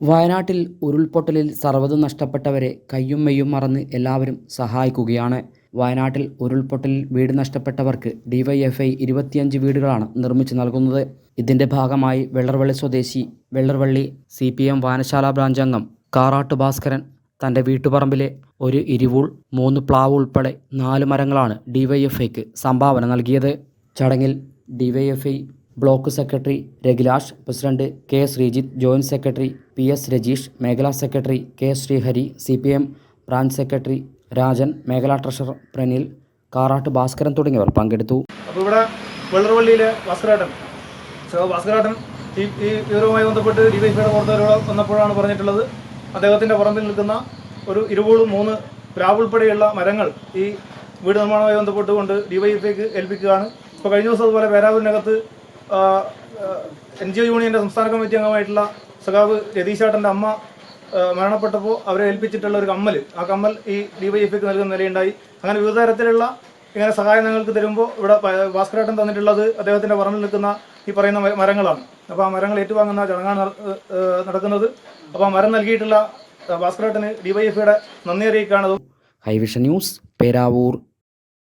വയനാട്ടിൽ ഉരുൾപൊട്ടലിൽ സർവതും നഷ്ടപ്പെട്ടവരെ കയ്യും മെയ്യും മറന്ന് എല്ലാവരും സഹായിക്കുകയാണ്. വയനാട്ടിൽ ഉരുൾപൊട്ടലിൽ വീട് നഷ്ടപ്പെട്ടവർക്ക് ഡിവൈഎഫ്ഐ ഇരുപത്തിയഞ്ച് വീടുകളാണ് നിർമ്മിച്ചു നൽകുന്നത്. ഇതിന്റെ ഭാഗമായി വെള്ളർവള്ളി സ്വദേശി വെള്ളർവള്ളി സി പി എം വായനശാല ബ്രാഞ്ച് അംഗം കാറാട്ട് ഭാസ്കരൻ തന്റെ വീട്ടുപറമ്പിലെ ഒരു ഇരുവൂൾ മൂന്ന് പ്ലാവ് ഉൾപ്പെടെ നാല് മരങ്ങളാണ് ഡിവൈഎഫ്ഐക്ക് സംഭാവന നൽകിയത്. ചടങ്ങിൽ DYFI block secretary Ragilash president K Sreejith joint secretary P S Rajeesh മേഖലാ secretary K Sreehari C P M branch secretary Rajan മേഖലാ ട്രഷറർ പ്രനിൽ കാറാട്ട് ഭാസ്കരൻ തുടങ്ങിയവർ പങ്കെടുത്തു. അപ്പോൾ ഇവിടെ വെള്ളർവള്ളിയിലെ ഭാസ്കരാട്ടൻ. സോ ഭാസ്കരാട്ടൻ ഈ ഈ വിവരവുമായി ബന്ധപ്പെട്ട് ഡിവൈഫൈയുടെ പുറത്തുവരോട് വന്നപ്പോഴാണ് പറഞ്ഞിട്ടുള്ളത്. അദ്ദേഹത്തിന്റെ പുറമ്പിൽ നിൽക്കുന്ന ഒരു ഇരുപോളും മൂന്ന് പ്ലാവ് ഉൾപ്പെടെയുള്ള മരങ്ങൾ ഈ വീട് നിർമ്മാണവുമായി ബന്ധപ്പെട്ടുകൊണ്ട് ഡിവൈഎഫ്ഐക്ക് ഏൽപ്പിക്കുകയാണ്. ഇപ്പോൾ കഴിഞ്ഞ ദിവസം അതുപോലെ പേരാവൂരിനകത്ത് എൻ ജി ഒ യൂണിയന്റെ സംസ്ഥാന കമ്മിറ്റി അംഗമായിട്ടുള്ള സഖാവ് രതീശാട്ടന്റെ അമ്മ മരണപ്പെട്ടപ്പോൾ അവരെ ഏൽപ്പിച്ചിട്ടുള്ള ഒരു കമ്മൽ ആ കമ്മൽ ഈ ഡിവൈഎഫ്ഐക്ക് നൽകുന്ന നിലയുണ്ടായി. അങ്ങനെ വിവിധ തരത്തിലുള്ള ഇങ്ങനെ സഹായം ഞങ്ങൾക്ക് തരുമ്പോൾ ഇവിടെ ഭാസ്കരേട്ടൻ തന്നിട്ടുള്ളത് അദ്ദേഹത്തിന്റെ പറമ്പിൽ നിൽക്കുന്ന ഈ പറയുന്ന മരങ്ങളാണ്. അപ്പോൾ ആ മരങ്ങൾ ഏറ്റുവാങ്ങുന്ന ചടങ്ങാണ് നടക്കുന്നത്. അപ്പോൾ ആ മരം നൽകിയിട്ടുള്ള ഭാസ്കരേട്ടന് ഡിവൈഎഫ്ഐയുടെ നന്ദി അറിയിക്കുകയാണ്. High vision news Peravoor.